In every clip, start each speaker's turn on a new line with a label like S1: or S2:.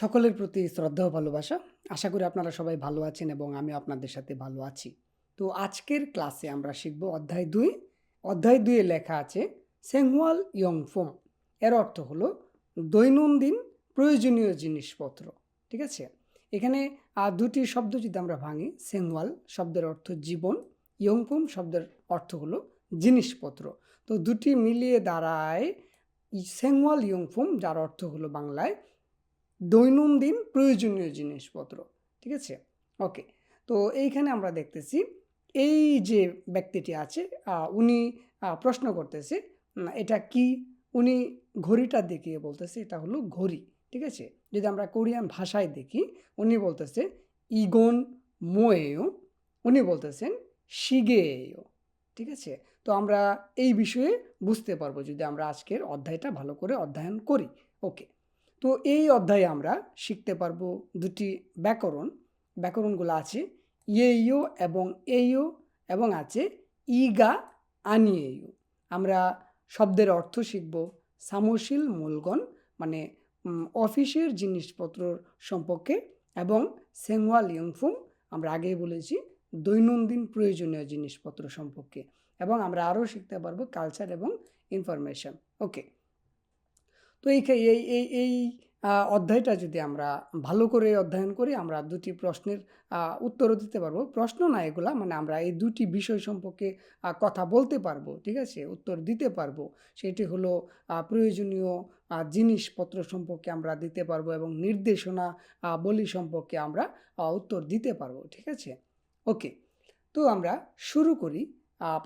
S1: সকলের প্রতি শ্রদ্ধা ও ভালোবাসা। আশা করি আপনারা সবাই ভালো আছেন এবং আমি আপনাদের সাথে ভালো আছি। তো আজকের ক্লাসে আমরা শিখব অধ্যায় দুই। অধ্যায় দুয়ে লেখা আছে সেংওয়াল ইয়ংফোম এর অর্থ হলো দৈনন্দিন প্রয়োজনীয় জিনিসপত্র। ঠিক আছে? এখানে দুটি শব্দ যদি আমরা ভাঙি সেংওয়াল শব্দের অর্থ জীবন, ইয়ংফোম শব্দের অর্থ হলো জিনিসপত্র। তো দুটি মিলিয়ে দাঁড়ায় সেংওয়াল ইয়ংফোম যার অর্থ হলো বাংলায় দৈনন্দিন প্রয়োজনীয় জিনিসপত্র, ঠিক আছে? ওকে তো এইখানে আমরা দেখতেছি, এই যে ব্যক্তিটি আছে উনি প্রশ্ন করতেছে এটা কি? উনি ঘড়িটা দেখিয়ে বলতেছে, এটা হলো ঘড়ি, ঠিক আছে? যদি আমরা কোরিয়ান ভাষায় দেখি, উনি বলতেছে, ইগন মোয়েও উনি বলতেছেন শিগেও ঠিক আছে? তো আমরা এই বিষয়ে বুঝতে পারব, যদি আমরা আজকের অধ্যায়টা ভালো করে অধ্যয়ন করি ওকে তো এই অধ্যায়ে আমরা শিখতে পারব দুটি ব্যাকরণ। ব্যাকরণগুলো আছে ইয়েইও এবং এইও এবং আছে ইগা আনিয়েও আমরা শব্দের অর্থ শিখব সামশীল মূলগণ মানে অফিসের জিনিসপত্র সম্পর্কে এবং সেংওয়াল ইয়ংফুম আমরা আগেই বলেছি, দৈনন্দিন প্রয়োজনীয় জিনিসপত্র সম্পর্কে। এবং আমরা আরও শিখতে পারব কালচার এবং ইনফরমেশন ওকে তো এই এই এই এই অধ্যায়টা যদি আমরা ভালো করে অধ্যয়ন করি, আমরা দুটি প্রশ্নের উত্তরও দিতে পারব। প্রশ্ন না এগুলা মানে আমরা এই দুটি বিষয় সম্পর্কে কথা বলতে পারব, ঠিক আছে? উত্তর দিতে পারব। সেটি হলো প্রয়োজনীয় জিনিসপত্র সম্পর্কে আমরা দিতে পারব এবং নির্দেশনা বলি সম্পর্কে আমরা উত্তর দিতে পারব, ঠিক আছে? ওকে তো আমরা শুরু করি।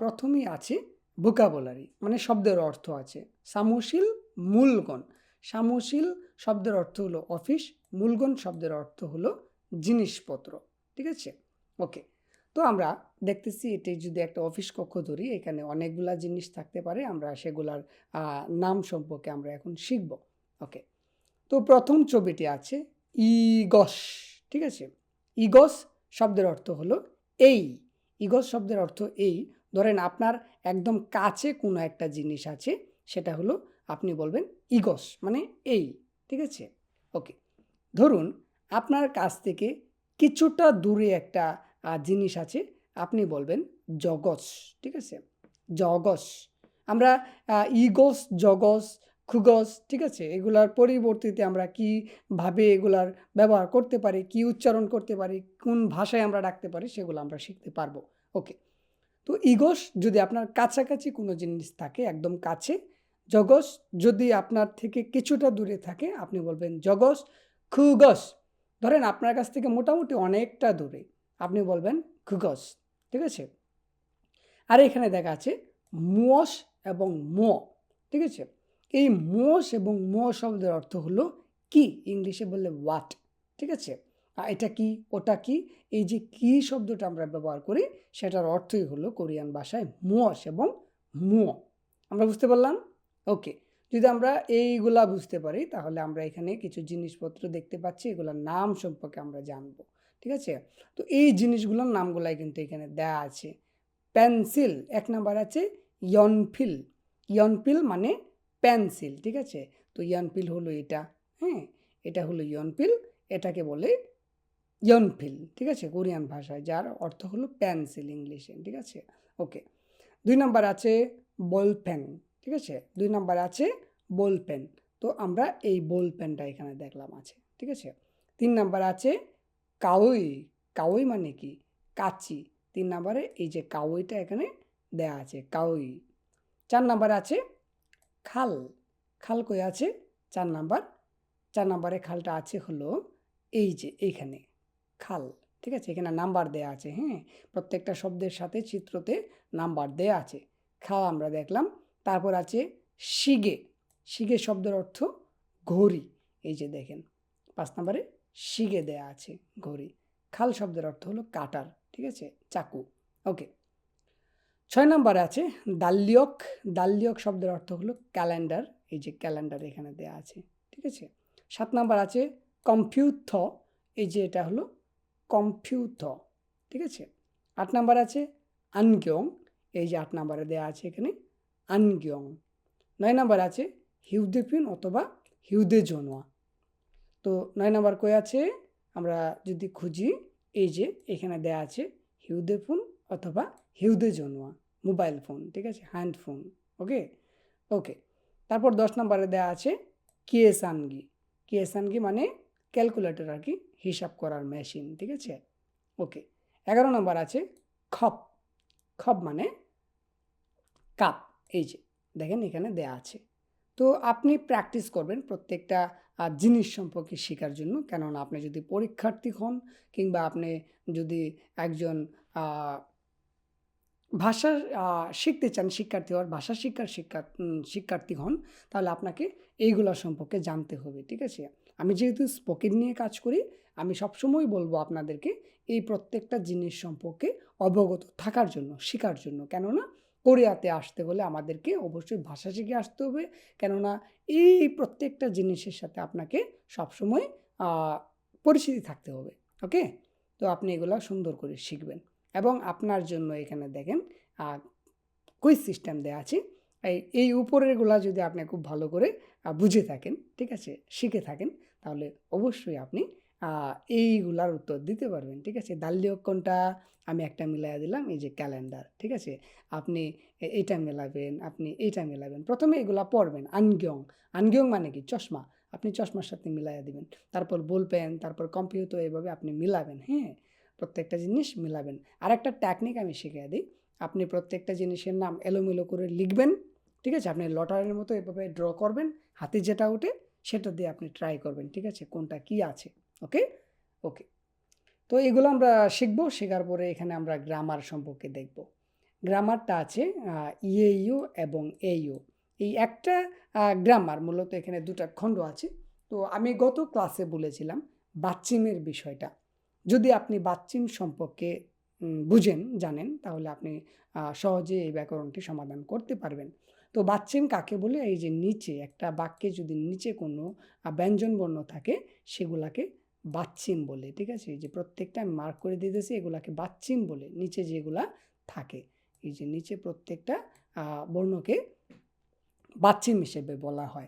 S1: প্রথমেই আছে ভোকাবুলারি মানে শব্দের অর্থ আছে। সামশীল মূলগণ। সামশীল শব্দের অর্থ হলো অফিস, মূলগণ শব্দের অর্থ হলো জিনিসপত্র। ঠিক আছে? ওকে। তো আমরা দেখতেছি এটি যদি একটা অফিস কক্ষ ধরি, এখানে অনেকগুলা জিনিস থাকতে পারে, আমরা সেগুলার নাম সম্পর্কে আমরা এখন শিখব। ওকে। তো প্রথম ছবিটি আছে ইগস। ঠিক আছে? ইগস শব্দের অর্থ হলো এই। ইগস শব্দের অর্থ এই। ধরেন আপনার একদম কাছে কোনো একটা জিনিস আছে, সেটা হলো আপনি বলবেন ইগস মানে এই, ঠিক আছে? ওকে ধরুন আপনার কাছ থেকে কিছুটা দূরে একটা জিনিস আছে, আপনি বলবেন জগস, ঠিক আছে? জগস, আমরা ইগস, জগস, খুগস, ঠিক আছে? এগুলার পরিবর্তিতে আমরা কীভাবে এগুলার ব্যবহার করতে পারি, কি উচ্চারণ করতে পারি, কোন ভাষায় আমরা ডাকতে পারি, সেগুলো আমরা শিখতে পারব। ওকে তো ইগস যদি আপনার কাছাকাছি কোনো জিনিস থাকে, একদম কাছে জগস যদি আপনার থেকে কিছুটা দূরে থাকে, আপনি বলবেন, জগস খুগস। ধরেন আপনার কাছ থেকে মোটামুটি অনেকটা দূরে, আপনি বলবেন, খুগস। ঠিক আছে? আর এখানে দেখা আছে মোস এবং ম। ঠিক আছে? এই মোস এবং মো শব্দের অর্থ হলো কি? ইংলিশে বললে ওয়াট ঠিক আছে? এটা কি? ওটা কি? এই যে কি শব্দটা আমরা ব্যবহার করি, সেটার অর্থই হলো কোরিয়ান ভাষায় মোস এবং মো। আমরা বুঝতে পারলাম? ওকে, যদি আমরা এইগুলা বুঝতে পারি, তাহলে আমরা এখানে কিছু জিনিসপত্র দেখতে পাচ্ছি, এগুলোর নাম সম্পর্কে আমরা জানব, ঠিক আছে? তো এই জিনিসগুলোর নামগুলাই কিন্তু এখানে দেয়া আছে। পেন্সিল, এক নাম্বার আছে ইয়নফিল। ইয়নফিল মানে পেন্সিল, ঠিক আছে? তো ইয়নফিল হলো এটা হ্যাঁ? এটা হলো ইয়নফিল, এটাকে বলে ইয়নফিল, ঠিক আছে? কোরিয়ান ভাষায়, যার অর্থ হলো পেন্সিল ইংলিশে, ঠিক আছে? ওকে, দুই নাম্বার আছে বল পেন ঠিক আছে? দুই নাম্বার আছে বল পেন তো আমরা এই বল পেনটা এখানে দেখলাম আছে, ঠিক আছে? তিন নাম্বার আছে কাউই কাউই মানে কি? কাচি। তিন নাম্বারে এই যে কাউইটা এখানে দেয়া আছে কাউই চার নাম্বার আছে খাল। খাল কই আছে? চার নাম্বার। চার নাম্বারে খালটা আছে হলো এই যে এইখানে, খাল। ঠিক আছে? এখানে নাম্বার দেয়া আছে হ্যাঁ? প্রত্যেকটা শব্দের সাথে চিত্রতে নাম্বার দেয়া আছে। খাল আমরা দেখলাম তারপর আছে শিগে। শিগে শব্দের অর্থ ঘড়ি। এই যে দেখেন, পাঁচ নম্বরে শিগে দেয়া আছে ঘড়ি। খাল শব্দের অর্থ হলো কাটার ঠিক আছে? চাকু। ওকে। ছয় নম্বরে আছে দাল্লিয়ক দাল্লিয়ক শব্দের অর্থ হলো ক্যালেন্ডার। এই যে ক্যালেন্ডার এখানে দেয়া আছে, ঠিক আছে? সাত নাম্বার আছে কম্পিউথ। এই যে এটা হলো কম্পিউথ, ঠিক আছে? আট নাম্বার আছে আনগিয়ং। এই যে আট নাম্বারে দেওয়া আছে এখানে আনগিয়ং। নয় নাম্বার আছে হিউদে হিউদেপিন অথবা হিউদে জনোয়া। তো নয় নাম্বার কই আছে? আমরা যদি খুঁজি, এই যে এখানে দেয়া আছে হিউদে ফোন অথবা হিউদে জনোয়া, মোবাইল ফোন, ঠিক আছে? হ্যান্ড ফোন, ওকে? ওকে, তারপর দশ নম্বরে দেয়া আছে কিয়েসানগি। কিয়েসানগি মানে ক্যালকুলেটর আর কি, হিসাব করার মেশিন, ঠিক আছে? ওকে, এগারো নম্বর আছে খপ। খপ মানে কাপ। এই যে, দেখেন এখানে দেয়া আছে। তো আপনি প্র্যাকটিস করবেন প্রত্যেকটা জিনিস সম্পর্কে শেখার জন্য। কেননা আপনি যদি পরীক্ষার্থী হন কিংবা আপনি যদি একজন ভাষা শিখতে চান, শিক্ষার্থী হওয়ার ভাষা শিক্ষার শিক্ষা শিক্ষার্থী হন, তাহলে আপনাকে এইগুলো সম্পর্কে জানতে হবে, ঠিক আছে? আমি যেহেতু স্পোকেন নিয়ে কাজ করি, আমি সবসময় বলব আপনাদেরকে এই প্রত্যেকটা জিনিস সম্পর্কে অবগত থাকার জন্য, শেখার জন্য। কেননা কোরিয়াতে আসতে হলে আমাদেরকে অবশ্যই ভাষা শিখে আসতে হবে। কেননা এই প্রত্যেকটা জিনিসের সাথে আপনাকে সবসময় পরিচিতি থাকতে হবে, ওকে? তো আপনি এগুলো সুন্দর করে শিখবেন। এবং আপনার জন্য এখানে দেখেন কুইজ সিস্টেম দেওয়া আছে। এই এই উপরেরগুলা যদি আপনি খুব ভালো করে বুঝে থাকেন, ঠিক আছে? শিখে থাকেন, তাহলে অবশ্যই আপনি এইগুলার উত্তর দিতে পারবেন, ঠিক আছে? দাল্লিও কোনটা আমি একটা মিলাই দিলাম, এই যে ক্যালেন্ডার, ঠিক আছে? আপনি এইটা মেলাবেন, আপনি এইটা মেলাবেন, প্রথমে এগুলা পড়বেন, আনগিয়ং আনগিয়ং মানে কি? চশমা, আপনি চশমার সাথে মিলাইয়া দিবেন, তারপর বল পেন তারপর কম্পিউটার, এভাবে আপনি মিলাবেন হ্যাঁ? প্রত্যেকটা জিনিস মিলাবেন। আর একটা টেকনিক আমি শিখিয়ে দিই, আপনি প্রত্যেকটা জিনিসের নাম এলোমেলো করে লিখবেন, ঠিক আছে? আপনি লটারির মতো এভাবে ড্র করবেন, হাতে যেটা ওঠে সেটা দিয়ে আপনি ট্রাই করবেন, ঠিক আছে? কোনটা কি আছে? ওকে? ওকে। তো এগুলো আমরা শিখব শেখার পরে এখানে আমরা গ্রামার সম্পর্কে দেখব। গ্রামারটা আছে ইএইউ এবং এইউ এই একটা গ্রামার মূলত এখানে দুটা খণ্ড আছে। তো আমি গত ক্লাসে বলেছিলাম বাচ্চিমের বিষয়টা। যদি আপনি বাচ্চিম সম্পর্কে বুঝেন জানেন তাহলে আপনি সহজে এই ব্যাকরণটি সমাধান করতে পারবেন। তো বাচ্চিম কাকে বলে? এই যে নিচে একটা বাক্যে যদি নিচে কোনো আহ, ব্যঞ্জন বর্ণ থাকে সেগুলাকে বাচ্চিম বলে, ঠিক আছে? যে প্রত্যেকটা আমি মার্ক করে দিতেছি এগুলাকে বাচ্চিম বলে, নিচে যেগুলা থাকে। এই যে নিচে প্রত্যেকটা বর্ণকে বাচ্চিম হিসেবে বলা হয়।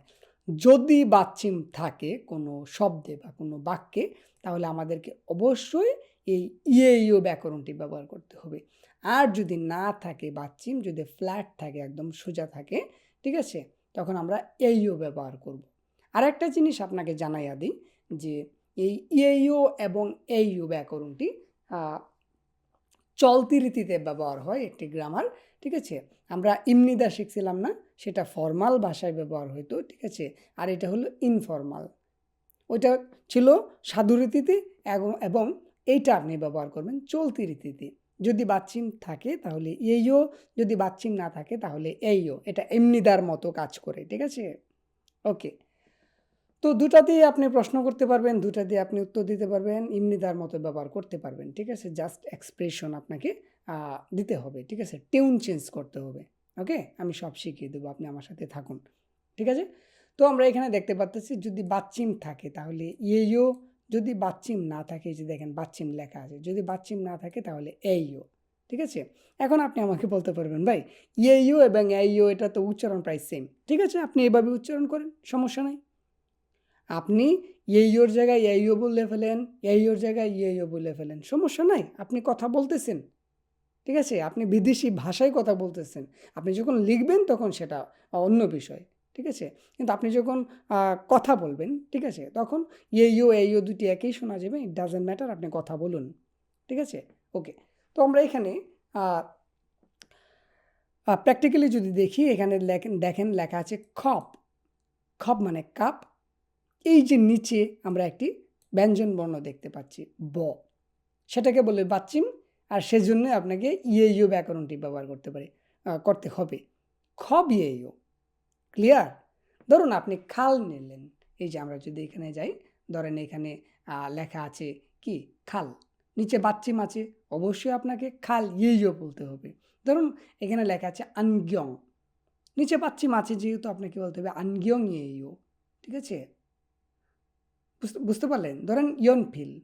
S1: যদি বাচ্চিম থাকে কোনো শব্দে বা কোনো বাক্যে, তাহলে আমাদেরকে অবশ্যই এই ইয়েইও ব্যাকরণটি ব্যবহার করতে হবে। আর যদি না থাকে বাচ্চিম, যদি ফ্ল্যাট থাকে, একদম সোজা থাকে, ঠিক আছে? তখন আমরা এইও ব্যবহার করব। আর একটা জিনিস আপনাকে জানাইয়া দিই যে এই ইয়েইও এবং এইও ব্যাকরণটি চলতি রীতিতে ব্যবহার হয় একটি গ্রামার, ঠিক আছে? আমরা ইমনিদা শিখছিলাম না, সেটা ফর্মাল ভাষায় ব্যবহার হতো ঠিক আছে? আর এটা হলো ইনফর্মাল। ওইটা ছিল সাধু রীতিতে এবং- এবং এইটা আপনি ব্যবহার করবেন চলতি রীতিতে। যদি বাচ্চিম থাকে তাহলে এইও যদি বাচ্চিম না থাকে তাহলে এইও এটা এমনিদার মতো কাজ করে, ঠিক আছে? ওকে। তো দুটা দিয়ে আপনি প্রশ্ন করতে পারবেন, দুটা দিয়ে আপনি উত্তর দিতে পারবেন, ইমনিদার মতো ব্যবহার করতে পারবেন, ঠিক আছে? জাস্ট এক্সপ্রেশন আপনাকে দিতে হবে, ঠিক আছে? টিউন চেঞ্জ করতে হবে ওকে আমি সব শিখিয়ে দেবো, আপনি আমার সাথে থাকুন, ঠিক আছে? তো আমরা এখানে দেখতে পাচ্ছি যদি বাচ্চিম থাকে তাহলে ইয়েও যদি বাচ্চিম না থাকে যে দেখেন বাচ্চিম লেখা আছে, যদি বাচ্চিম না থাকে তাহলে এইও, ঠিক আছে? এখন আপনি আমাকে বলতে পারবেন, ভাই ইয়েইও এবং এইও, এটা তো উচ্চারণ প্রায় সেম ঠিক আছে? আপনি এভাবে উচ্চারণ করেন, সমস্যা নাই। আপনি এইওর জায়গায় এইও বলে ফেলেন এইওর জায়গায় ইয়েইও বলে ফেলেন, সমস্যা নাই, আপনি কথা বলতেছেন, ঠিক আছে? আপনি বিদেশি ভাষায় কথা বলতেছেন, আপনি যখন লিখবেন তখন সেটা অন্য বিষয়, ঠিক আছে? কিন্তু আপনি যখন কথা বলবেন, ঠিক আছে? তখন ইয়েইও এইও দুটি একই শোনা যাবে ইট ডাজেন্ট ম্যাটার আপনি কথা বলুন, ঠিক আছে? ওকে, তো আমরা এখানে প্র্যাকটিক্যালি যদি দেখি, এখানে দেখেন লেখা আছে খপ খপ মানে কাপ এই যে নিচে আমরা একটি ব্যঞ্জন বর্ণ দেখতে পাচ্ছি, ব। সেটাকে বলে বাচ্চিম, আর সেজন্য আপনাকে ইয়েইও ব্যাকরণটি ব্যবহার করতে পারে করতে হবে। খব ইয়েইও ক্লিয়ার? ধরুন আপনি খাল নিলেন, এই যে আমরা যদি এখানে যাই, ধরেন এখানে লেখা আছে কি? খাল। নিচে বাচ্চিম আছে, অবশ্যই আপনাকে খাল ইয়েইও বলতে হবে। ধরুন এখানে লেখা আছে আনগিয়ং, নিচে বাচ্চিম আছে যেহেতু আপনাকে বলতে হবে আনগিয়ং ইয়েইও ঠিক আছে? বুঝতে পারলেন? ধরেন ইয়নফিল।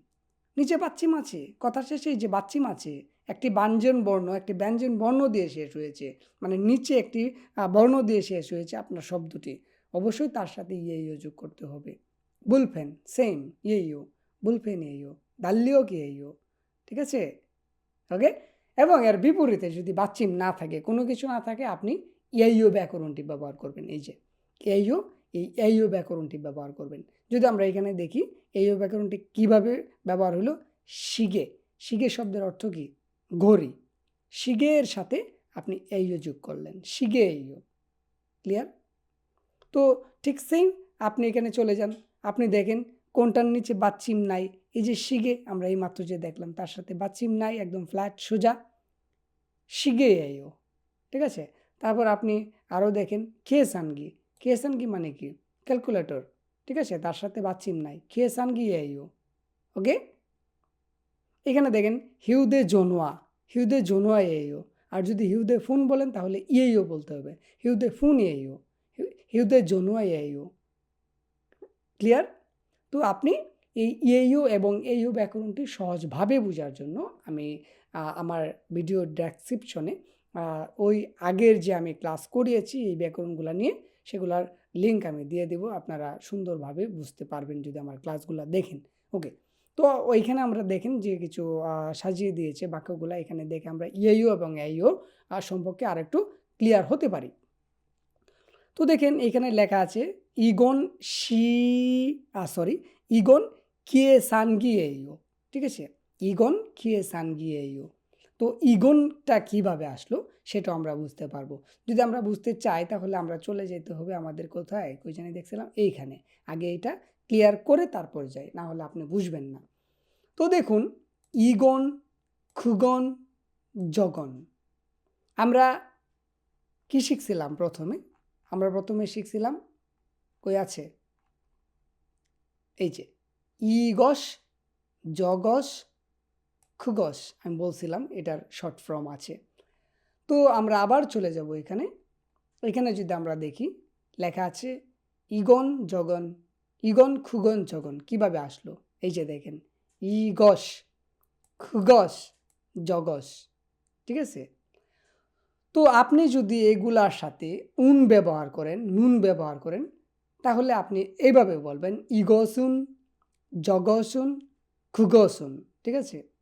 S1: নিচে বাচ্চিম আছে। কথা শেষে যে বাচ্চিম আছে, একটি ব্যঞ্জন বর্ণ, একটি ব্যঞ্জন বর্ণ দিয়ে শেষ হয়েছে। মানে নিচে একটি বর্ণ দিয়ে শেষ হয়েছে আপনার শব্দটি। অবশ্যই তার সাথে ইয়ে ইয়ে যোগ করতে হবে। বুলফেন, সেম, ইয়েইও। বুলফেন, ইয়েইও। দাল্লিও কি ইয়েইও? ঠিক আছে? ওকে? এবং এর বিপরীতে যদি বাচ্চিম না থাকে, কোনো কিছু না থাকে, আপনি ইয়েইও ব্যাকরণটি ব্যবহার করবেন। এই যে এইও এই এইও ব্যাকরণটি ব্যবহার করবেন। যদি আমরা এখানে দেখি এইও ব্যাকরণটি কীভাবে ব্যবহার হলো শিগে। শিগে শব্দের অর্থ কি? ঘড়ি। শিগের সাথে আপনি এইও যোগ করলেন। শিগে এইও ক্লিয়ার? তো ঠিক সেম আপনি এখানে চলে যান। আপনি দেখেন, কোনটার নিচে বাচ্চিম নাই? এই যে শিগে, আমরা এই মাত্র যে দেখলাম, তার সাথে বাচ্চিম নাই, একদম ফ্ল্যাট সোজা। শিগে এইও ঠিক আছে? তারপর আপনি আরও দেখেন খেয়েসানগি কি মানে কি? ক্যালকুলেটর ঠিক আছে? তার সাথে বাচ্চিম নাই। খেয়েসানগি এইও ওকে এখানে দেখেন হিউদে জোনোয়া হিউদে জোনোয়া এইও আর যদি হিউদে ফোন বলেন, তাহলে ইয়েইও বলতে হবে। হিউদে ফোন ইয়েইও হিউদে জোনোয়া ইয়েইও ক্লিয়ার তো আপনি এই ইয়েইও এবং এইও ব্যাকরণটি সহজভাবে বোঝার জন্য আমি আমার ভিডিও ডেসক্রিপশনে ওই আগের যে আমি ক্লাস করিয়েছি, এই ব্যাকরণগুলো নিয়ে সেগুলার লিঙ্ক আমি দিয়ে দেবো, আপনারা সুন্দরভাবে বুঝতে পারবেন যদি আমার ক্লাসগুলো দেখেন। ওকে তো ওইখানে আমরা দেখেন যে কিছু সাজিয়ে দিয়েছে বাক্যগুলো, এখানে দেখে আমরা ইয়েইও এবং এইও সম্পর্কে আরেকটু ক্লিয়ার হতে পারি। তো দেখেন এখানে লেখা আছে, ইগন শি সরি ইগন কিয়ে সানগিয়েইও ঠিক আছে? ইগন কিয়ে সানগিয়েইও তো ইগনটা কীভাবে আসলো সেটা আমরা বুঝতে পারব। যদি আমরা বুঝতে চাই তাহলে আমরা চলে যেতে হবে আমাদের কোথায়? কই দেখছিলাম এইখানে। আগে এটা ক্লিয়ার করে তারপর যাই, না হলে আপনি বুঝবেন না। তো দেখুন, ইগন, খুগন জগন আমরা কি শিখছিলাম প্রথমে? আমরা প্রথমে শিখছিলাম, কই আছে? এই যে, ইগস জগস খুগস আমি বলছিলাম এটার শর্ট ফর্ম আছে। তো আমরা আবার চলে যাব এখানে। এখানে যদি আমরা দেখি, লেখা আছে, ইগন জগন, ইগন খুগন জগন, কীভাবে আসলো? এই যে দেখেন, ইগস, খুগস, জগস, ঠিক আছে? তো আপনি যদি এগুলার সাথে উন ব্যবহার করেন, নুন ব্যবহার করেন, তাহলে আপনি এইভাবে বলবেন, ইগসুন, জগসুন, খুগসুন, ঠিক আছে?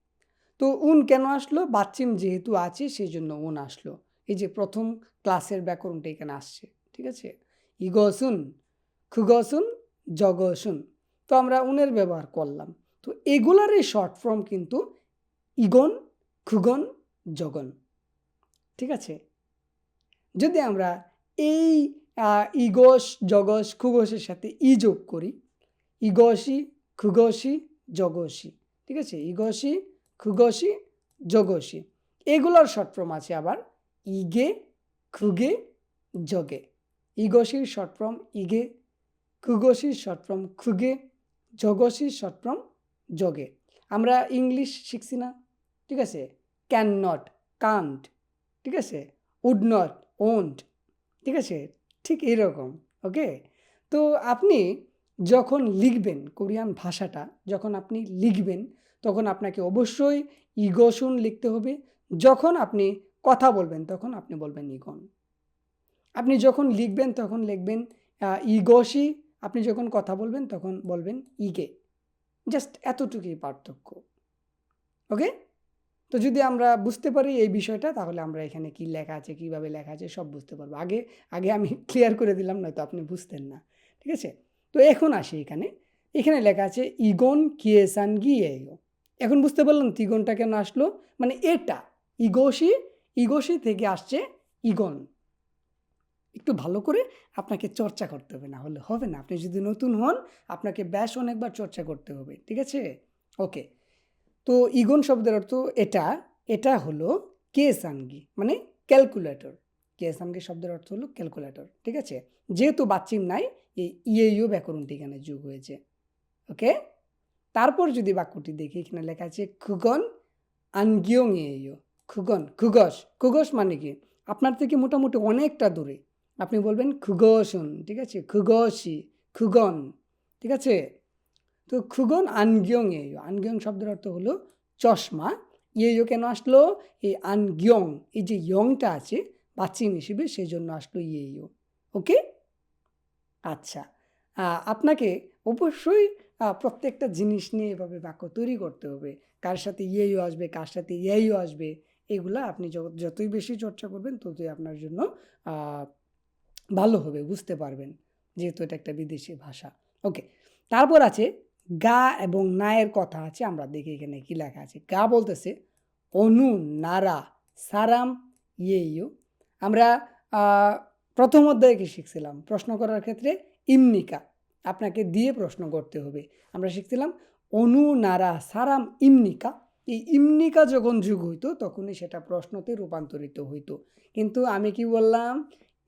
S1: তো উন কেন আসলো? বাচ্চিম যেহেতু আছে সেই জন্য উন আসলো। এই যে প্রথম ক্লাসের ব্যাকরণটা এখানে আসছে, ঠিক আছে? ইগসুন খুগসুন জগসুন তো আমরা উনের ব্যবহার করলাম। তো এগুলারই শর্ট ফর্ম কিন্তু ইগন, খুগন, জগন, ঠিক আছে? যদি আমরা এই ইগস, জগস, খুগসের সাথে ই যোগ করি, ইগসি, খুগসি, জগসি, ঠিক আছে? ইগসি খুগসি জগসি এগুলোর শর্ট ফর্ম আছে আবার ইগে, খুগে জগে ইগসির শর্ট ফর্ম ইগে খুগসির শর্ট ফর্ম খুগে জগসির শর্ট ফর্ম জগে আমরা ইংলিশ শিখছি না, ঠিক আছে? ক্যান নট, কান্ট, ঠিক আছে? উড নট, ওন্ট, ঠিক আছে? ঠিক এরকম, ওকে? তো আপনি যখন লিখবেন কোরিয়ান ভাষাটা, যখন আপনি লিখবেন তখন আপনাকে অবশ্যই ইগোসুন লিখতে হবে। যখন আপনি কথা বলবেন, তখন আপনি বলবেন ইগন আপনি যখন লিখবেন, তখন লিখবেন ইগোসি আপনি যখন কথা বলবেন, তখন বলবেন ইগে জাস্ট এতটুকুই পার্থক্য। ওকে তো যদি আমরা বুঝতে পারি এই বিষয়টা, তাহলে আমরা এখানে কি লেখা আছে, কীভাবে লেখা আছে, সব বুঝতে পারব। আগে আগে আমি ক্লিয়ার করে দিলাম, নয়তো আপনি বুঝতেন না। ঠিক আছে? তো এখন আসি এখানে। এখানে লেখা আছে, ইগন কিয়েসান গিয়েও এখন বুঝতে পারলাম তিগনটা কেন আসলো? মানে এটা ইগোসি ইগোসি থেকে আসছে ইগন একটু ভালো করে আপনাকে চর্চা করতে হবে, না হলে হবে না। আপনি যদি নতুন হন, আপনাকে ব্যাস অনেকবার চর্চা করতে হবে, ঠিক আছে? ওকে, তো ইগন শব্দের অর্থ এটা এটা হলো কেসানগি মানে ক্যালকুলেটর। কেসানগি শব্দের অর্থ হলো ক্যালকুলেটর, ঠিক আছে? যেহেতু বাচ্চিম নাই, এই ইয়েইও ব্যাকরণটি এখানে যোগ হয়েছে, ওকে? তারপর যদি বাক্যটি দেখি, এখানে লেখা আছে, খুগন আনগিয়ং ইয়েইও খুগন, খুগস খুগস মানে কি? আপনার থেকে মোটামুটি অনেকটা দূরে। আপনি বলবেন, খুগসন ঠিক আছে? খুগসি খুগন ঠিক আছে? তো খুগন আনগিয়ং ইয়েইও আনগিয়ং শব্দের অর্থ হলো চশমা। ইয়েইও কেন আসলো? এই আনগিয়ং, এই যে ইয়ংটা আছে বাচ্চিম হিসেবে সেই জন্য আসলো ইয়েইও ওকে? আচ্ছা। আপনাকে অবশ্যই প্রত্যেকটা জিনিস নিয়ে এভাবে বাক্য তৈরি করতে হবে। কার সাথে ইয়েও আসবে, কার সাথে ইয়েও আসবে, এগুলা আপনি যতই বেশি চর্চা করবেন, ততই আপনার জন্য ভালো হবে, বুঝতে পারবেন। যেহেতু এটা একটা বিদেশি ভাষা। ওকে, তারপর আছে গা এবং নায়ের কথা আছে, আমরা দেখি এখানে কি লেখা আছে। গা বলতেছে, অনু নারা, সারাম ইয়েইও আমরা প্রথম অধ্যায়ে কি শিখছিলাম? প্রশ্ন করার ক্ষেত্রে ইমনিকা। আপনাকে দিয়ে প্রশ্ন করতে হবে। আমরা শিখছিলাম অনু নারা, সারাম, ইমনিকা। এই ইমনিকা যখন যুগ হইতো, তখনই সেটা প্রশ্নতে রূপান্তরিত হইতো। কিন্তু আমি কি বললাম,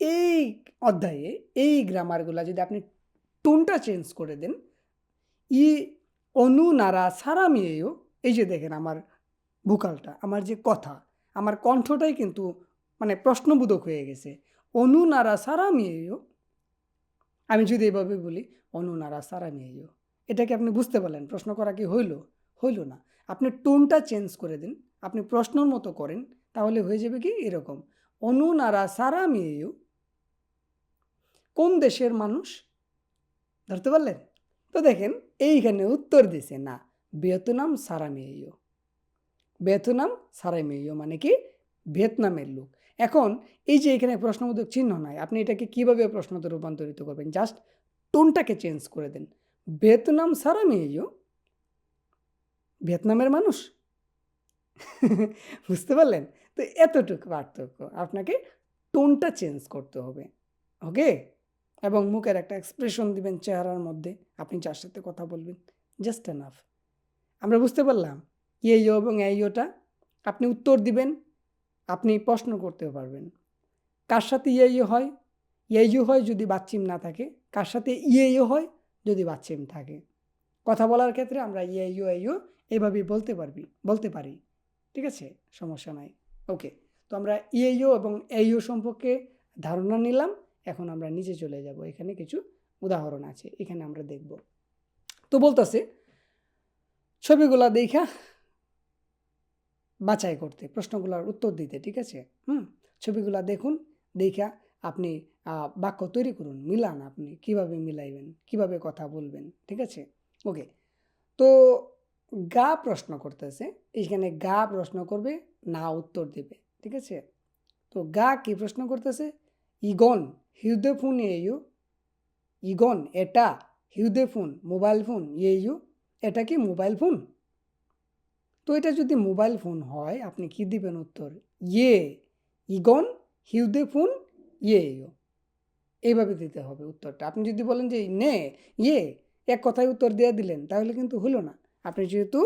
S1: এই অধ্যায়ে, এই গ্রামারগুলা যদি আপনি টোনটা চেঞ্জ করে দেন, ই অনু নারা সারামিয়েও এই যে দেখেন আমার ভোকালটা, আমার যে কথা, আমার কণ্ঠটাই কিন্তু মানে প্রশ্নবোধক হয়ে গেছে। অনু নারা সারামিয়েও আমি যদি এভাবে বলি অনু নারা সারামিয়েও এটা কি আপনি বুঝতে পারলেন? প্রশ্ন করা কি হইল? হইল না। আপনি টোনটা চেঞ্জ করে দিন, আপনি প্রশ্নর মতো করেন, তাহলে হয়ে যাবে কি? এরকম। অনু নারা সারামিয়েও কোন দেশের মানুষ? ধরতে পারলেন? তো দেখেন, এইখানে উত্তর দিছে, না, ভিয়েতনাম সারামেয় ভিয়েতনাম সারামেয় মানে কি? ভিয়েতনামের লোক। এখন এই যে এখানে প্রশ্নবোধক চিহ্ন নাই, আপনি এটাকে কীভাবে প্রশ্নতে রূপান্তরিত করবেন? জাস্ট টোনটাকে চেঞ্জ করে দেন। ভিয়েতনাম সারামেয় ভিয়েতনামের মানুষ? বুঝতে পারলেন? তো এতটুকু পার্থক্য, আপনাকে টোনটা চেঞ্জ করতে হবে, ওকে? এবং মুখের একটা এক্সপ্রেশন দিবেন চেহারার মধ্যে, আপনি যার সাথে কথা বলবেন জাস্ট এনাফ আমরা বুঝতে পারলাম ইয়েইও এবং এই এইওটা আপনি উত্তর দিবেন আপনি প্রশ্ন করতে পারবেন। কার সাথে ইয়েইও হয়? ইয়েইও হয় যদি বাচ্চিম না থাকে। কার সাথে ইয়েইও হয়? যদি বাচ্চিম থাকে। কথা বলার ক্ষেত্রে আমরা ইয়ে ইয়েইও এইও এইভাবেই বলতে পারবি, বলতে পারি। ঠিক আছে? সমস্যা নাই। ওকে। তো আমরা ইয়েইও এবং এইও সম্পর্কে ধারণা নিলাম। এখন আমরা নিচে চলে যাব। এখানে কিছু উদাহরণ আছে। এখানে আমরা দেখব। তো বলতেছে, ছবিগুলা দেখা বাছাই করতে, প্রশ্নগুলোর উত্তর দিতে, ঠিক আছে? হুম? ছবিগুলা দেখুন, দেখা আপনি বাক্য তৈরি করুন, মিলান আপনি, কীভাবে মিলাইবেন, কীভাবে কথা বলবেন, ঠিক আছে? ওকে, তো গা প্রশ্ন করতেছে, এইখানে গা প্রশ্ন করবে, না উত্তর দেবে, ঠিক আছে? তো গা কি প্রশ্ন করতেছে? ইগন, হিউদে ফোন ইউ ইগন, এটা, হিউদে ফোন, মোবাইল ফোন ইয়েইউ, এটা কি মোবাইল ফোন? তো এটা যদি মোবাইল ফোন হয়, আপনি কি দিবেন উত্তর? ইয়ে ইগন, হিউদে ফোন ইয়েইউ এইভাবে দিতে হবে উত্তরটা। আপনি যদি বলেন যে, নে ইয়ে এক কথায় উত্তর দিয়ে দিলেন, তাহলে কিন্তু হলো না। আপনি যেহেতু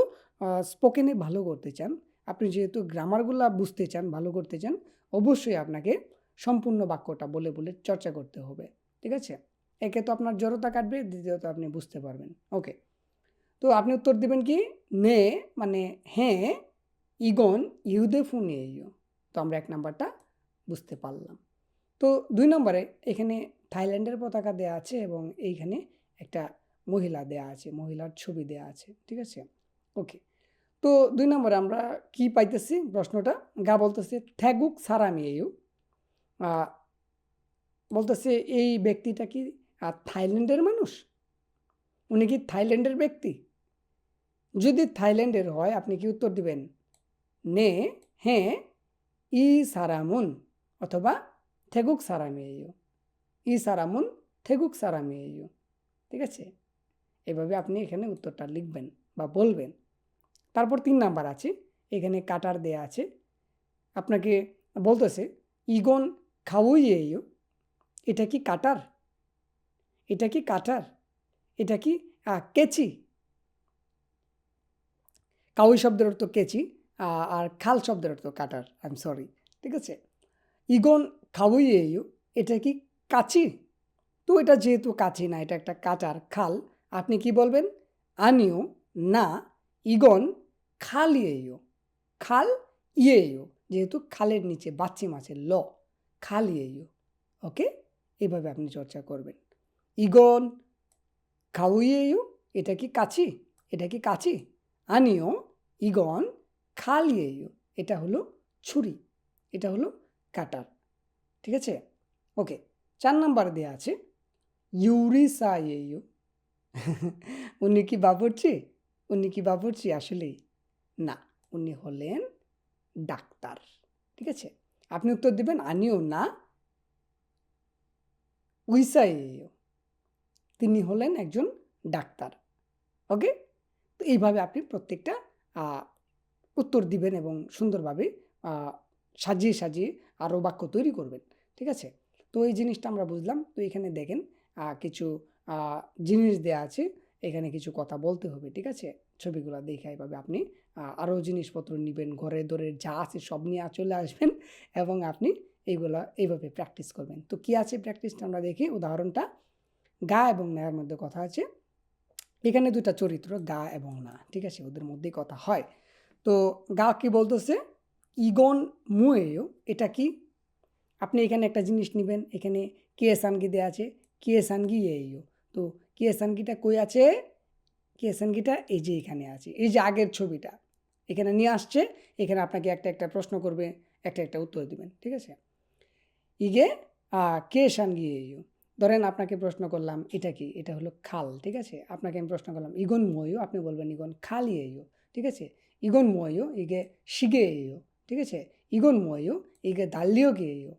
S1: স্পোকেনে ভালো করতে চান, আপনি যেহেতু গ্রামারগুলা বুঝতে চান, ভালো করতে চান, অবশ্যই আপনাকে সম্পূর্ণ বাক্যটা বলে বলে চর্চা করতে হবে। ঠিক আছে? একে তো আপনার জড়তা কাটবে, দ্বিতীয়ত আপনি বুঝতে পারবেন। ওকে। তো আপনি উত্তর দেবেন কি নে মানে হ্যাঁ ইগন ইউদে ফোন ইউ তো আমরা এক নাম্বারটা বুঝতে পারলাম। তো দুই নম্বরে এখানে থাইল্যান্ডের পতাকা দেয়া আছে এবং এইখানে একটা মহিলা দেয়া আছে মহিলার ছবি দেয়া আছে ঠিক আছে? ওকে। তো দুই নম্বরে আমরা কি পাইতেছি? প্রশ্নটা গা বলতেছে থ্যাগুক সারামি ইউ আহ, বলতেছে এই ব্যক্তিটা কি থাইল্যান্ডের মানুষ? উনি কি থাইল্যান্ডের ব্যক্তি? যদি থাইল্যান্ডের হয়, আপনি কি উত্তর দিবেন? নে হ্যাঁ ই সারামুন অথবা থেগুক সারামিয়েও ই সারামুন, থেগুক সারামিয়েও ঠিক আছে? এভাবে আপনি এখানে উত্তরটা লিখবেন বা বলবেন। তারপর তিন নাম্বার আছে, এখানে কাটার দেয়া আছে। আপনাকে বলতেছে, ইগন খাওয়িয়েও এটা কি কাটার? এটা কি কাটার? এটা কি কেচি? কাউই শব্দের অর্থ কেচি আর খাল শব্দের অর্থ কাটার আই এম সরি ঠিক আছে? ইগন খাওয়িয়েও এটা কি কাচি? তো এটা যেহেতু কাচি না, এটা একটা কাটার খাল, আপনি কি বলবেন? আনিও, না, ইগন খাল ইয়েও খাল ইয়েও যেহেতু খালের নিচে বাচ্চি মাছের ল, খাল ইয়েও ওকে? এভাবে আপনি চর্চা করবেন। ইগন খাউইয়েও এটা কি কাচি? এটা কি কাচি? আনিও, ইগন খালিয়েও এটা হলো ছুরি, এটা হলো কাটার। ঠিক আছে? ওকে, চার নাম্বার দেওয়া আছে, ইউরিসা ইয়েইউ উনি কি বাবুর্চি? উনি কি বাবুর্চি আসলেই? না, উনি হলেন ডাক্তার। ঠিক আছে? আপনি উত্তর দেবেন, আনিও না, উইসা ইয়েইউ তিনি হলেন একজন ডাক্তার। ওকে? তো এইভাবে আপনি প্রত্যেকটা উত্তর দিবেন এবং সুন্দরভাবে সাজিয়ে সাজিয়ে আরও বাক্য তৈরি করবেন। ঠিক আছে? তো এই জিনিসটা আমরা বুঝলাম। তো এখানে দেখেন কিছু জিনিস দেয়া আছে। এখানে কিছু কথা বলতে হবে। ঠিক আছে? ছবিগুলো দেখে এইভাবে আপনি আরও জিনিসপত্র নেবেন, ঘরে দরে যা আছে সব নিয়ে চলে আসবেন এবং আপনি এইগুলা এইভাবে প্র্যাকটিস করবেন। তো কি আছে প্র্যাকটিসটা আমরা দেখি। উদাহরণটা, গা এবং নায়ের মধ্যে কথা আছে। এখানে দুটা চরিত্র, গা এবং না, ঠিক আছে? ওদের মধ্যেই কথা হয়। তো গা কি বলতেছে? ইগন মুয়েও, এটা কি? আপনি এখানে একটা জিনিস নেবেন, এখানে কে সানগি দেওয়া আছে? কে সানগি এইও তো কে সানগিটা কই আছে? কে সানগিটা এই যে এখানে আছে, এই যে আগের ছবিটা। এখানে নিয়ে আসছে, এখানে আপনাকে একটা একটা প্রশ্ন করবে, একটা একটা উত্তর দিবেন, ঠিক আছে? ইগে কে সানগি এইও ধরেন আপনাকে প্রশ্ন করলাম, এটা কি? এটা হলো খাল। ঠিক আছে? আপনাকে আমি প্রশ্ন করলাম, ইগন ময়ও আপনি বলবেন, ইগন খালি এইও ঠিক আছে? ইগন ময়ও ইগে শিগে এইও ঠিক আছে? ইগন ময়ও ইগে দাল্লিও কে এইও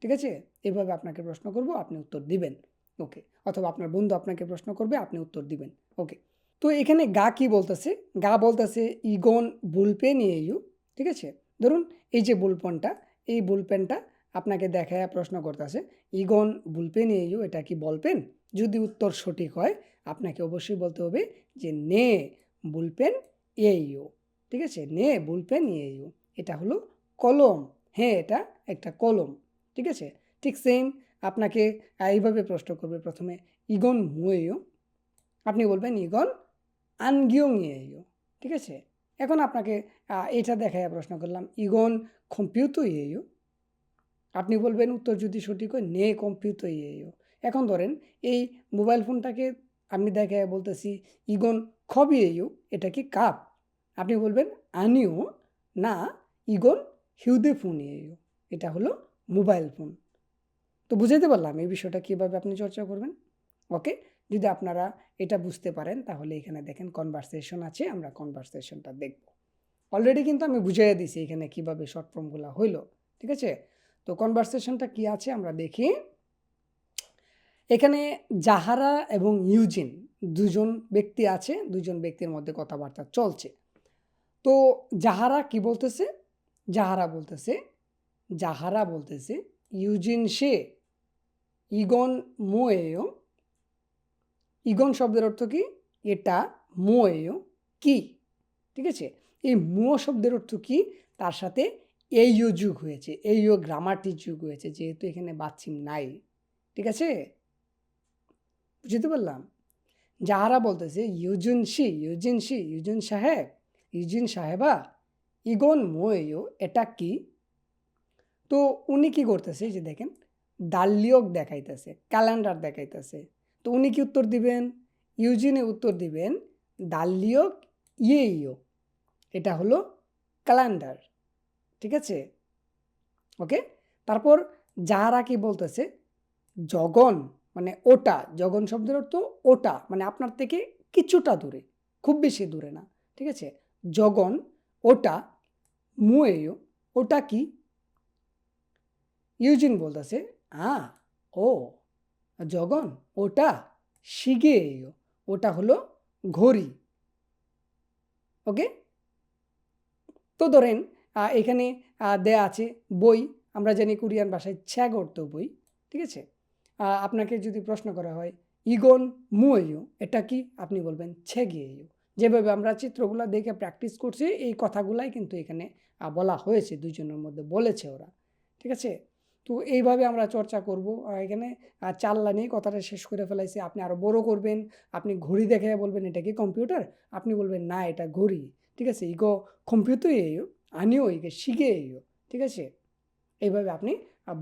S1: ঠিক আছে? এভাবে আপনাকে প্রশ্ন করব, আপনি উত্তর দিবেন। ওকে? অথবা আপনার বন্ধু আপনাকে প্রশ্ন করবে, আপনি উত্তর দিবেন। ওকে? তো এখানে গা কি বলতেছে? গা বলতেছে, ইগন বুলপেন এইও ঠিক আছে? ধরুন, এই যে বুলপেনটা, এই বুলপেনটা আপনাকে দেখায় প্রশ্ন করতেছে, ইগন, বুলপেন এইও এটা কি বলপেন যদি উত্তর সঠিক হয়, আপনাকে অবশ্যই বলতে হবে যে, নে, বুলপেন এইও ঠিক আছে? নে, বুলপেন এইও এটা হলো কলম। হ্যাঁ এটা একটা কলম। ঠিক আছে? ঠিক সেম আপনাকে এইভাবে প্রশ্ন করবে প্রথমে, ইগন মুয়েও আপনি বলবেন, ইগন আনগিয়ং ইয়েও ঠিক আছে? এখন আপনাকে এটা দেখায় প্রশ্ন করলাম, ইগন কম্পিউতো ইয়েও আপনি বলবেন উত্তর যদি সঠিক হয়, নে কম্পিউতো ইয়েও এখন ধরেন এই মোবাইল ফোনটাকে আমি দেখায় বলতেছি, ইগন খবি ইয়েও এটা কি কাপ? আপনি বলবেন আনিও, না, ইগন হিউদে ফোন ইয়েও এটা হলো মোবাইল ফোন তো বুঝাইতে পারলাম এই বিষয়টা কীভাবে আপনি চর্চা করবেন? ওকে, যদি আপনারা এটা বুঝতে পারেন, তাহলে এখানে দেখেন কনভারসেশন আছে, আমরা কনভারসেশনটা দেখব। অলরেডি কিন্তু আমি বুঝাইয়া দিছি এখানে কীভাবে শর্ট ফর্মগুলো হইল, ঠিক আছে? তো কনভারসেশনটা কি আছে আমরা দেখি। এখানে জাহারা এবং ইউজিন দুজন ব্যক্তি আছে, দুজন ব্যক্তির মধ্যে কথাবার্তা চলছে। তো জাহারা কি বলতেছে? জাহারা বলতেছে জাহারা বলতেছে ইউজিন সে ইগন মোয়েও ইগন শব্দের অর্থ কি? এটা মোয়েও কি? ঠিক আছে? এই মো শব্দের অর্থ কি? তার সাথে এইও যুগ হয়েছে, এইও গ্রামারটি যুগ হয়েছে, যেহেতু এখানে বাচ্চিম নাই, ঠিক আছে? বুঝতে পারলাম? যাহারা বলতেছে, ইউজুন শি, ইউজিন সাহেব, ইউজিন সাহেবা, ইগন মোয়েও এটা কি? তো উনি কি করতেছে যে দেখেন দাল্লিয়ক দেখাইতেছে, ক্যালেন্ডার দেখাইতেছে, তো উনি কি উত্তর দিবেন? ইউজিনে উত্তর দিবেন দাল্লিয়ক ইয়ে ইও এটা হলো ক্যালেন্ডার। ঠিক আছে? ওকে তারপর যাহারা কি বলতেছে? জগন মানে ওটা, জগন শব্দের অর্থ ওটা মানে আপনার থেকে কিছুটা দূরে, খুব বেশি দূরে না, ঠিক আছে? জগন, ওটা, মুয়েও, ওটা কি? ইউজিন বলতেছে, আ, ও, জগন, ওটা শিগে ওটা হলো ঘড়ি ওকে তো ধরেন এখানে দেয়া আছে বই। আমরা জানি কোরিয়ান ভাষায় ছ্যাগ অর্থ বই, ঠিক আছে? আপনাকে যদি প্রশ্ন করা হয়, ইগন মুয়েও এটা কি? আপনি বলবেন ছেগিয়েও যেভাবে আমরা চিত্রগুলো দেখে প্র্যাকটিস করছি, এই কথাগুলাই কিন্তু এখানে বলা হয়েছে দুজনের মধ্যে বলেছে ওরা, ঠিক আছে? তো এইভাবে আমরা চর্চা করব এখানে চাল্লা নিয়ে কথাটা শেষ করে ফেলাইছি। আপনি আরও বড় করবেন, আপনি ঘড়ি দেখে বলবেন, এটা কি কম্পিউটার? আপনি বলবেন, না, এটা ঘড়ি। ঠিক আছে? ইগো কম্পিউটার আনিও ইগে শিখে এও ঠিক আছে? এইভাবে আপনি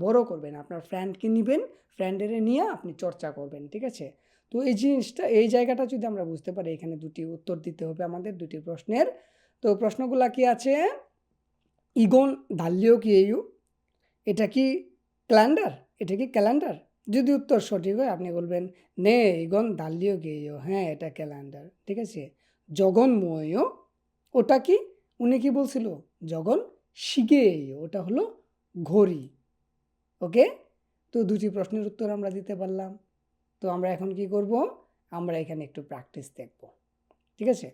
S1: বড় করবেন, আপনার ফ্রেন্ডকে নেবেন ফ্রেন্ডের নিয়ে আপনি চর্চা করবেন, ঠিক আছে? তো এই জিনিসটা, এই জায়গাটা যদি আমরা বুঝতে পারি, এখানে দুটি উত্তর দিতে হবে আমাদের, দুটি প্রশ্নের। তো প্রশ্নগুলা কি আছে? ইগন দাল্লিও কি এইউ? এটা কি ক্যালেন্ডার? এটা কি ক্যালেন্ডার? যদি উত্তর সঠিক হয়, আপনি বলবেন, নে, ইগন দালিও গেয় হ্যাঁ এটা ক্যালেন্ডার, ঠিক আছে? জগন্ময় ওটা কি? উনি কি বলছিল? জগন শিগে ওটা হলো ঘড়ি। ওকে? তো দুটি প্রশ্নের উত্তর আমরা দিতে পারলাম। তো আমরা এখন কি করব? আমরা এখানে একটু প্র্যাকটিস দেখব। ঠিক আছে?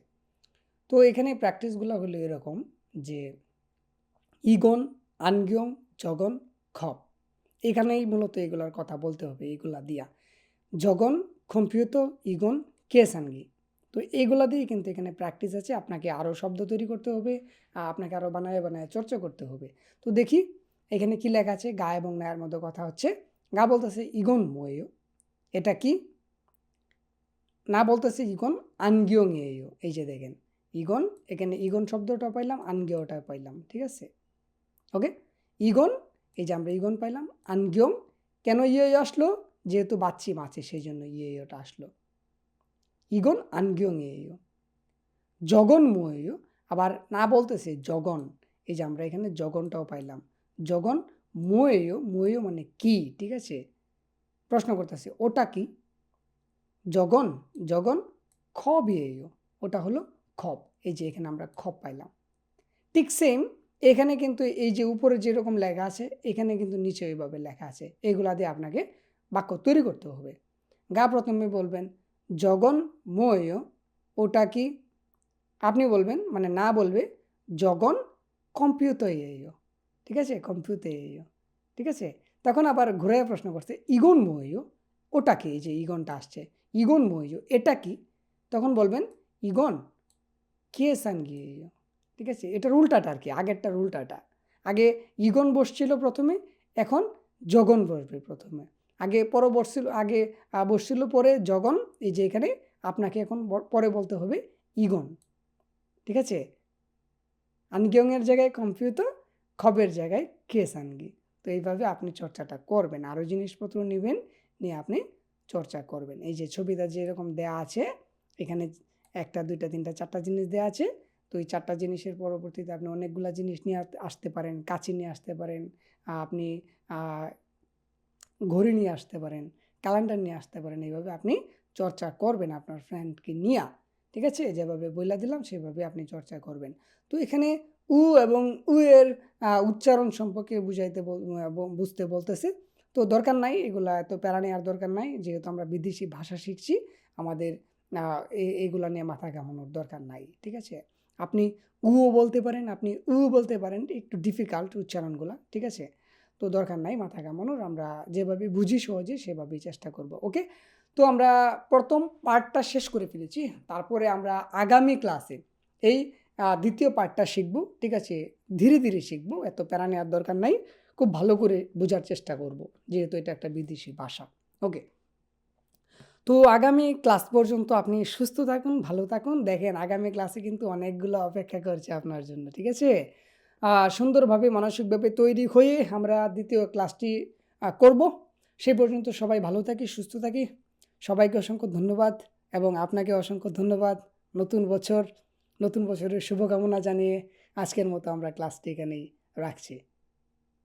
S1: তো এখানে প্র্যাকটিসগুলো হলো এরকম যে ইগন আনগিয়ং জগন খপ। এখানেই মূলত এগুলোর কথা বলতে হবে, এগুলা দিয়া। জগন কম্পিউটার ইগন, কেস আনগি। তো এইগুলা দিয়ে কিন্তু এখানে প্র্যাকটিস আছে। আপনাকে আরও শব্দ তৈরি করতে হবে আপনাকে আরও বানায় বানায় চর্চা করতে হবে। তো দেখি, এখানে কি লেখা আছে? গা এবং নায়ের মধ্যে কথা হচ্ছে। গা বলতেছে, ইগন ময়ো এটা কি? না বলতেছে, ইগন আনগিয়ং এও এই যে দেখেন, ইগন, এখানে ইগন শব্দটা পাইলাম আনগিয়টা পাইলাম, ঠিক আছে? ওকে? ইগন, এই যে আমরা ইগন পাইলাম আনগিয়ং কেন ইয়ে আসলো? যেহেতু বাচ্চি মাছে, সেই জন্য ইয়ে ওটা আসলো। ইগন আনগিয়ং এও জগন ময়ো আবার না বলতেছে জগন। এই যে আমরা এখানে জগনটাও পাইলাম। জগন ময়ো ময়ো মানে কি? ঠিক আছে? প্রশ্ন করতেছে, ওটা কি? জগন জগন খব এও ওটা হলো খব। এই যে এখানে আমরা খব পাইলাম। ঠিক সেম, এখানে কিন্তু এই যে উপরে যেরকম লেখা আছে, এখানে কিন্তু নিচে ওইভাবে লেখা আছে। এগুলা দিয়ে আপনাকে বাক্য তৈরি করতে হবে। গা প্রথমে বলবেন জগন ময়, ওটা কি? আপনি বলবেন মানে না বলবে, জগন কম্পিউটার এও ঠিক আছে? কম্পিউটার এও ঠিক আছে? তখন আবার ঘুরে প্রশ্ন করছে, ইগন ময়ো, ওটা কি? এই যে ইগনটা আসছে, ইগন ময়ো, এটা কি? তখন বলবেন, ইগন কে সান গিয়ে ঠিক আছে? এটার উল্টাটা আর কি, আগেরটার উল্টাটা। আগে ইগন বসছিল প্রথমে, এখন জগন বসবে প্রথমে। আগে পরে বসছিল, আগে বসছিল পরে জগন, এই যে এখানে আপনাকে এখন পরে বলতে হবে ইগন, ঠিক আছে? আনগিয়ংয়ের জায়গায় কম্পিউটার খবের জায়গায় কেস আনগি, তো এইভাবে আপনি চর্চাটা করবেন, আরও জিনিসপত্র নেবেন, নিয়ে আপনি চর্চা করবেন, এই যে ছবিটা যেরকম দেয়া আছে, এখানে একটা, দুইটা, তিনটা, চারটা জিনিস দেয়া আছে, তো এই চারটা জিনিসের পরবর্তীতে আপনি অনেকগুলা জিনিস নিয়ে আসতে পারেন, কাঁচি নিয়ে আসতে পারেন আপনি ঘড়ি নিয়ে আসতে পারেন ক্যালেন্ডার নিয়ে আসতে পারেন, এইভাবে আপনি চর্চা করবেন আপনার ফ্রেন্ডকে নিয়ে। ঠিক আছে? যেভাবে বইলা দিলাম, সেভাবে আপনি চর্চা করবেন। তো এখানে উ এবং উ এর উচ্চারণ সম্পর্কে বুঝাইতে বুঝতে বলতেছে। তো দরকার নাই, এগুলা এত প্যারা নেওয়ার দরকার নাই। যেহেতু আমরা বিদেশি ভাষা শিখছি, আমাদের এগুলা নিয়ে মাথা ঘামানোর দরকার নাই। ঠিক আছে? আপনি উও বলতে পারেন, আপনি উ বলতে পারেন, একটু ডিফিকাল্ট উচ্চারণগুলা। ঠিক আছে? তো দরকার নাই, মাথা ঘামানোর। আমরা যেভাবে বুঝি সহজে সেভাবেই চেষ্টা করব, ওকে? তো আমরা প্রথম পার্টটা শেষ করে ফেলেছি, তারপরে আমরা আগামী ক্লাসে এই দ্বিতীয় পার্টটা শিখব, ঠিক আছে? ধীরে ধীরে শিখব, এত প্যারা নেওয়ার দরকার নাই, খুব ভালো করে বোঝার চেষ্টা করব, যেহেতু এটা একটা বিদেশি ভাষা, ওকে? তো আগামী ক্লাস পর্যন্ত আপনি সুস্থ থাকুন, ভালো থাকুন। দেখেন, আগামী ক্লাসে কিন্তু অনেকগুলো অপেক্ষা করছে আপনার জন্য, ঠিক আছে? সুন্দরভাবে মানসিকভাবে তৈরি হয়ে আমরা দ্বিতীয় ক্লাসটি করব। সেই পর্যন্ত সবাই ভালো থাকি, সুস্থ থাকি। সবাইকে অসংখ্য ধন্যবাদ এবং আপনাকে অসংখ্য ধন্যবাদ। নতুন বছর, নতুন বছরের শুভকামনা জানিয়ে আজকের মতো আমরা ক্লাসটি এখানেই রাখছি।